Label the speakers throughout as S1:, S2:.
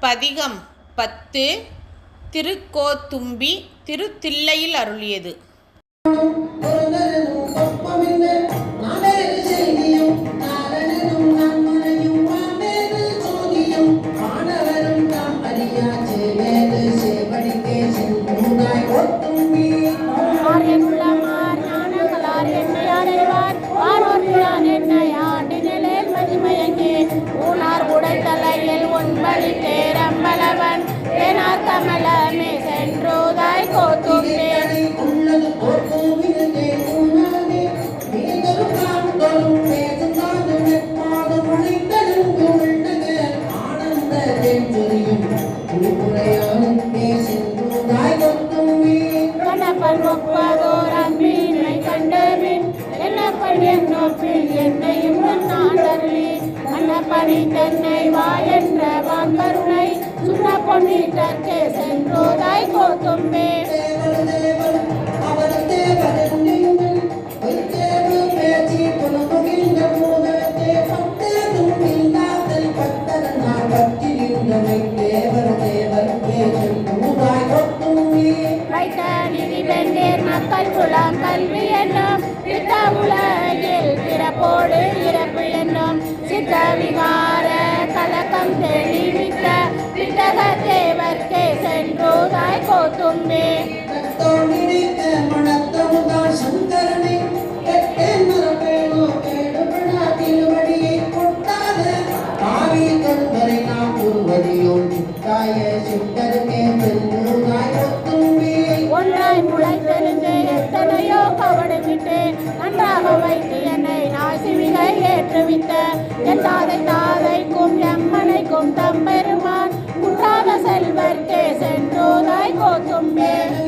S1: பதிகம் பத்து திருக்கோத்தும்பி திருத்தில்லையில் அருளியது
S2: Thank you. தலைவன் தேனார் கமலமே சென்றோதாய் கோத்துமே என்னையும் நான் அருளி அன்னப்பணி தன்னை வாய் நீட்டற்கே சென்றோதாய் கோத்தும்பே மக்கள் குலம் கல்வி என்னும் சித்த உலகில் பிறப்போடு இறப்பு என்னும் சித்த விகார கலக்கம்
S3: தெரிய மனத்தோடாய் போத்துமே ಭಕ್ತೋಡಿಡಿತ ಮಣತೊಂದ ಶಂಕರನೇ
S2: ಕೆಟ್ಟೆ ನರಬೇಣು ಕೇಡುಬಿಡ ತಿಳುವಡಿಯೇ ಕೊಟ್ಟಾದ ತಾವಿ ತೊಂದರೆ ನಾವು ಬದಿಯೋ ஏற்றுவித்த என் தாதை தாதைக்கும் எம்மனைக்கும் தம்பெருமான் Otome.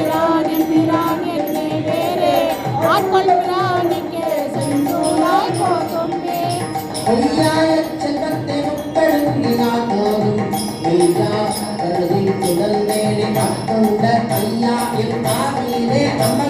S2: கொள்கிறான் என்கிறான் என்னை வேறே
S3: ஆட்கொள்கிறான் என்
S2: பார்வையிலே அமர்